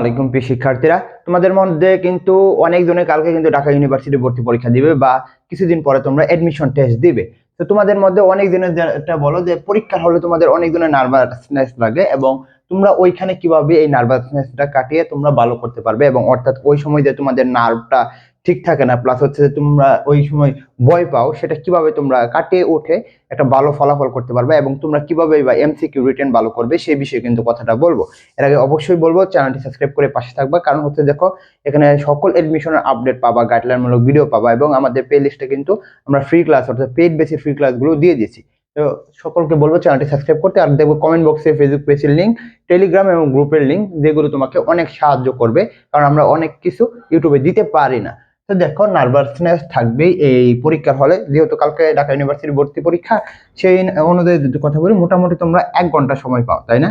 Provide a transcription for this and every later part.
আলাইকুম, প্রিয় শিক্ষার্থীরা। তোমাদের মধ্যে কিন্তু অনেকজনে কালকে কিন্তু ঢাকা ইউনিভার্সিটি ভর্তি পরীক্ষা দিবে বা কিছুদিন পরে তোমরা এডমিশন টেস্ট দিবে। তো তোমাদের মধ্যে অনেক দিনের যেটা বলো যে পরীক্ষার হলে তোমাদের অনেকজনের নার্ভাসনেস লাগে এবং তোমরা ওইখানে কীভাবে এই নার্ভাসনেসটা কাটিয়ে তোমরা ভালো করতে পারবে এবং অর্থাৎ ওই সময় যে তোমাদের নার্ভটা ঠিক থাকে না প্লাস হচ্ছে যে তোমরা ওই সময় ভয় পাও, সেটা কীভাবে তোমরা কাটিয়ে উঠে একটা ভালো ফলাফল করতে পারবে এবং তোমরা কীভাবে বা এমসিকিউ রিটার্ন ভালো করবে, সেই বিষয়ে কিন্তু কথাটা বলব। এর আগে অবশ্যই বলব চ্যানেলটি সাবস্ক্রাইব করে পাশে থাকবা, কারণ হচ্ছে দেখো, এখানে সকল এডমিশনের আপডেট পাবা গাইডলাইনমূলক ভিডিও পাবা এবং আমাদের প্লে লিস্টে কিন্তু আমরা ফ্রি ক্লাস অর্থাৎ পেইড বেসি ফ্রি ক্লাসগুলো দিয়ে দিয়েছি। তো সকলকে বলব চ্যানেলটি সাবস্ক্রাইব করতে, আর দেখব কমেন্ট বক্সে ফেসবুক পেজের লিঙ্ক টেলিগ্রাম এবং গ্রুপের লিঙ্ক যেগুলো তোমাকে অনেক সাহায্য করবে, কারণ আমরা অনেক কিছু ইউটিউবে দিতে পারি না। তো দেখো নার্ভাসনেস থাকবেই এই পরীক্ষার হলে। যেহেতু কালকে ঢাকা ইউনিভার্সিটি ভর্তি পরীক্ষা, সেই অনুযায়ী যদি কথা বলি, মোটামুটি তোমরা এক ঘণ্টা সময় পাও, তাই না?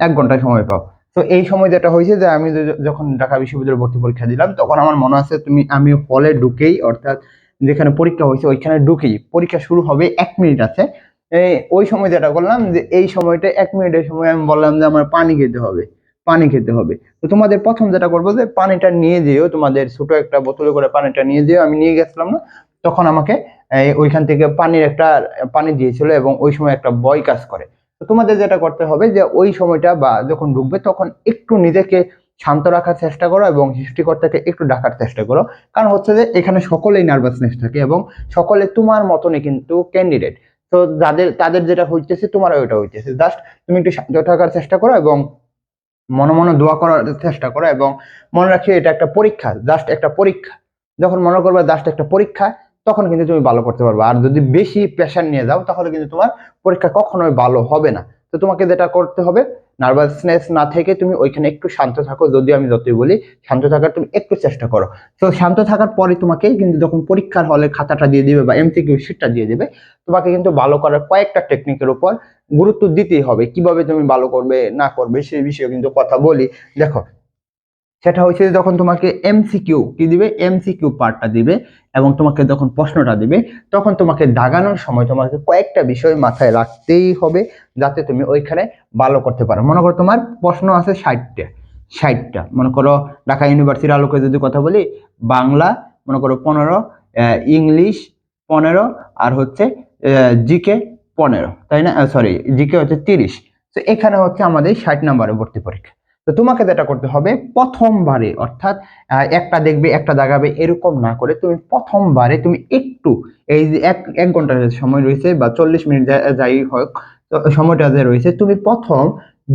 এক ঘণ্টা সময় পাও। তো এই সময় যেটা হয়েছে যে, আমি যখন ঢাকা বিশ্ববিদ্যালয়ে ভর্তি পরীক্ষা দিলাম, তখন আমার মনে আছে তুমি, আমি হলে ঢুকেই, অর্থাৎ যেখানে পরীক্ষা হয়েছে, ওইখানে ঢুকেই। পরীক্ষা শুরু হবে এক মিনিট আছে। ওই সময় যেটা করলাম যে, এই সময়টা এক মিনিটের সময় আমি বললাম যে, আমার পানি খেতে হবে। পানি খেতে হবে। তো তোমাদের প্রথম যেটা করব যে পানিটা নিয়ে যেও, তোমাদের ছোট একটা বোতলে করে পানিটা নিয়ে যেও। আমি নিয়ে গেছিলাম না, তখন আমাকে ওইখান থেকে পানির একটা, পানি দিয়েছিল এবং ওই সময় একটা বয় কাজ করে। তো তোমাদের যেটা করতে হবে যে ওই সময়টা বা যখন ঢুকবে তখন একটু নিজেকে শান্ত রাখার চেষ্টা করো এবং সৃষ্টিকর্তাকে একটু ডাকার চেষ্টা করো। কারণ হচ্ছে যে এখানে সকলেই নার্ভাসনেস থাকে এবং সকলে তোমার মতনই কিন্তু ক্যান্ডিডেট তো যাদের, তাদের যেটা হইতেছে তোমারও ওইটা হইতেছে। জাস্ট তুমি একটু শান্ত থাকার চেষ্টা করো এবং মনে মনে দোয়া করার চেষ্টা করো এবং মনে রাখি এটা একটা পরীক্ষা জাস্ট একটা পরীক্ষা। যখন মনে করবে জাস্ট একটা পরীক্ষা, তখন কিন্তু তুমি ভালো করতে পারবে। আর যদি বেশি প্রেশার নিয়ে যাও, তাহলে কিন্তু তোমার পরীক্ষা কখনোই ভালো হবে না। তো তোমাকে যেটা করতে হবে নার্ভাসনেস না থেকে তুমি ওইখানে একটু শান্ত থাকো যদি আমি যতই বলি, শান্ত থাকার তুমি একটু চেষ্টা করো। তো শান্ত থাকার পরে তোমাকে কিন্তু যখন পরীক্ষার হলে খাতাটা দিয়ে দিবে বা এমসিকিউ শিটটা দিয়ে দেবে, তোমাকে কিন্তু ভালো করার কয়েকটা টেকনিকের উপর গুরুত্ব দিতেই হবে। কীভাবে তুমি ভালো করবে, না করবে, সেই বিষয়ে কিন্তু কথা বলি। দেখো সেটা হচ্ছে যখন তোমাকে এমসিকিউ কি দিবে? এমসিকিউ পার্টটা দিবে এবং তোমাকে যখন প্রশ্নটা দিবে, তখন তোমাকে দাগানোর সময় তোমাকে কয়েকটা বিষয় মাথায় রাখতেই হবে যাতে তুমি ওইখানে ভালো করতে পারো। মনে করো তোমার প্রশ্ন আছে ষাটটা ষাটটা। মনে করো ঢাকা ইউনিভার্সিটির আলোকে যদি কথা বলি, বাংলা, মনে করো পনেরো ইংলিশ পনেরো, আর হচ্ছে জিকে পনেরো, তাই না? সরি জিকে হচ্ছে তিরিশ। তো এখানে হচ্ছে আমাদের ষাট নাম্বারে ভর্তি পরীক্ষা। তো তোমাকে যেটা করতে হবে, প্রথমবারে, অর্থাৎ একটা দেখবে, একটা দাগাবে এরকম না করে তুমি প্রথমবারে তুমি একটু, এই যে এক এক ঘণ্টার সময় রয়েছে বা চল্লিশ মিনিট যাই হোক সময়টা যে রয়েছে, তুমি প্রথম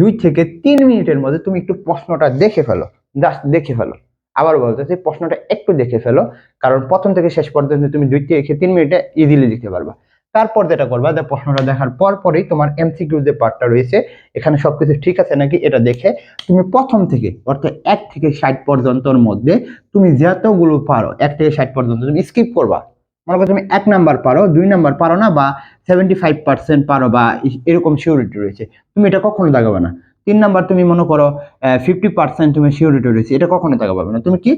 দুই থেকে তিন মিনিটের মধ্যে তুমি একটু প্রশ্নটা দেখে ফেলো জাস্ট দেখে ফেলো। আবার বলতেছি, প্রশ্নটা একটু দেখে ফেলো, কারণ প্রথম থেকে শেষ পর্যন্ত তুমি দুই থেকে তিন মিনিটে ইজিলি লিখতে পারবা। তারপর যেটা করবা, যে প্রশ্নটা দেখার পর পরেই তোমার এমসিকিউ যে পার্টটা রয়েছে, এখানে সবকিছু ঠিক আছে নাকি? এটা দেখে তুমি প্রথম থেকে, অর্থাৎ এক থেকে ষাট পর্যন্তর মধ্যে তুমি যতগুলো পারো, এক থেকে ষাট পর্যন্ত তুমি স্কিপ করবা। মনে করো তুমি এক নাম্বার পারো, দুই নাম্বার পারো না, বা সেভেন্টি ফাইভ পার্সেন্ট পারো, বা এরকম সিউরিটি রয়েছে। তুমি এটা কখনো দেখাবে না। তিন নাম্বার তুমি মনে করো ফিফটি পার্সেন্ট তুমি সিউরিটি রয়েছে, এটা কখনো দাগাবে না। তুমি কি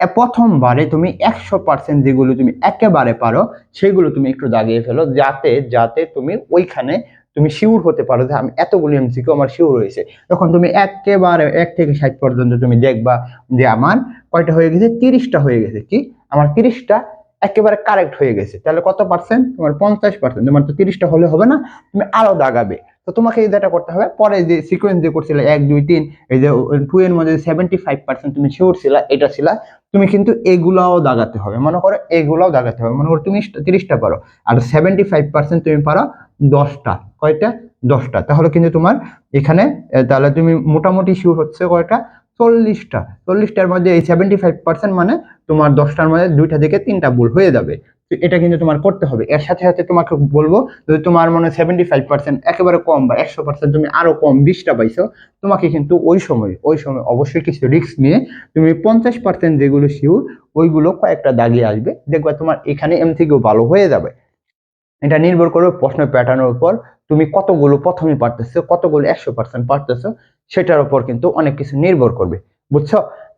প্রথমবারে তুমি একশো পার্সেন্ট যেগুলো তুমি একেবারে পারো, সেগুলো তুমি একটু দাগিয়ে ফেলো যাতে যাতে তুমি ওইখানে তুমি শিওর হতে পারো যে আমি এতগুলো এমসিকিউ আমার শিওর হয়েছে। তখন তুমি একেবারে এক থেকে ষাট পর্যন্ত তুমি দেখবা যে আমার কয়টা হয়ে গেছে? তিরিশটা হয়ে গেছে। কি? আমার তিরিশটা একেবারে কারেক্ট হয়ে গেছে। তাহলে কত পার্সেন্ট তোমার পঞ্চাশ পার্সেন্ট তোমার তো তিরিশটা হলে হবে না, তুমি আরও দাগাবে। তো তোমাকে এই যেটা করতে হবে, পরে যে সিকোয়েন্স যে করছিলে, এক, দুই, তিন, এই যে টু এর মধ্যে সেভেন্টি ফাইভ পার্সেন্ট তুমি শিওর ছিলা, এটা ছিলা তুমি কিন্তু এগুলাও দাগাতে হবে। মনে করো এগুলাও দাগাতে হবে। মনে করো তুমি তিরিশটা পারো। আর সেভেন্টি ফাইভ পার্সেন্ট তুমি পারো দশটা। কয়টা? দশটা। তাহলে কিন্তু তোমার এখানে তাহলে তুমি মোটামুটি শিওর হচ্ছে কয়টা? চল্লিশটা। চল্লিশটার মধ্যে এই সেভেন্টি ফাইভ পার্সেন্ট মানে তোমার দশটার মধ্যে দুইটা থেকে তিনটা ভুল হয়ে যাবে। এটা কিন্তু তোমার করতে হবে। এর সাথে সাথে তোমাকে বলব, যদি তোমার মনে সেভেন্টি ফাইভ পার্সেন্ট একেবারে কম বা একশো পার্সেন্ট তুমি আরও কম বিশটা পাইছো, তোমাকে কিন্তু ওই সময় ওই সময় অবশ্যই কিছু রিস্ক নিয়ে তুমি পঞ্চাশ পার্সেন্ট যেগুলো শিওর ওইগুলো কয়েকটা দাগিয়ে আসবে। দেখবা তোমার এখানে এম থেকেও ভালো হয়ে যাবে। এটা নির্ভর করবে প্রশ্ন প্যাটার্নের উপর তুমি কতগুলো প্রথমে পারতেছো, কতগুলো একশো পার্সেন্ট পারতেছো, সেটার উপর কিন্তু অনেক কিছু নির্ভর করবে। বুঝছ?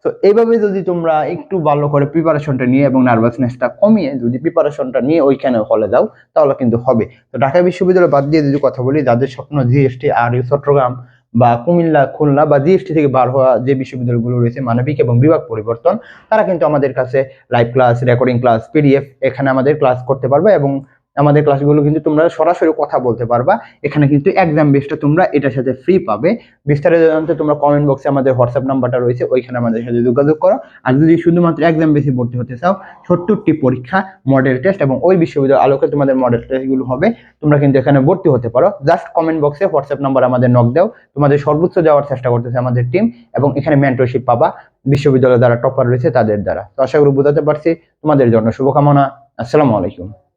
তো এইভাবে যদি তোমরা একটু ভালো করে প্রিপারেশনটা নিয়ে এবং নার্ভাসনেসটা কমিয়ে যদি প্রিপারেশনটা নিয়ে ওইখানে হলে যাও, তাহলে কিন্তু হবে। তো ঢাকা বিশ্ববিদ্যালয় বাদ দিয়ে যদি কথা বলি, যাদের স্বপ্ন জিএসটি আর চট্টগ্রাম বা কুমিল্লা, খুলনা বা জিএসটি থেকে বার হওয়া যে বিশ্ববিদ্যালয়গুলো রয়েছে, মানবিক এবং বিভাগ পরিবর্তন, তারা কিন্তু আমাদের কাছে live class recording class PDF এখানে আমাদের ক্লাস করতে পারবে এবং আমাদের ক্লাসগুলো কিন্তু তোমরা সরাসরি কথা বলতে পারবা। এখানে কিন্তু এক্সাম বেসটা তোমরা এটার সাথে ফ্রি পাবে। বিস্তারিত জানতে তোমরা কমেন্ট বক্সে আমাদের হোয়াটসঅ্যাপ নাম্বারটা রয়েছে, ওইখানে আমাদের সাথে যোগাযোগ করো। আর যদি শুধুমাত্র এক্সাম বেসে ভর্তি হতে চাও, সত্তরটি পরীক্ষা মডেল টেস্ট এবং ওই বিশ্ববিদ্যালয় আলোকে তোমাদের মডেল টেস্টগুলো হবে, তোমরা কিন্তু এখানে ভর্তি হতে পারো। জাস্ট কমেন্ট বক্সে হোয়াটসঅ্যাপ নাম্বার আমাদের নক দাও। তোমাদের সর্বোচ্চ যাওয়ার চেষ্টা করতেছে আমাদের টিম এবং এখানে মেন্টরশিপ পাবা। বিশ্ববিদ্যালয় দ্বারা টপার রয়েছে তাদের দ্বারা। তো আশা করি বোঝাতে পারছি। তোমাদের জন্য শুভকামনা। আসসালামু আলাইকুম।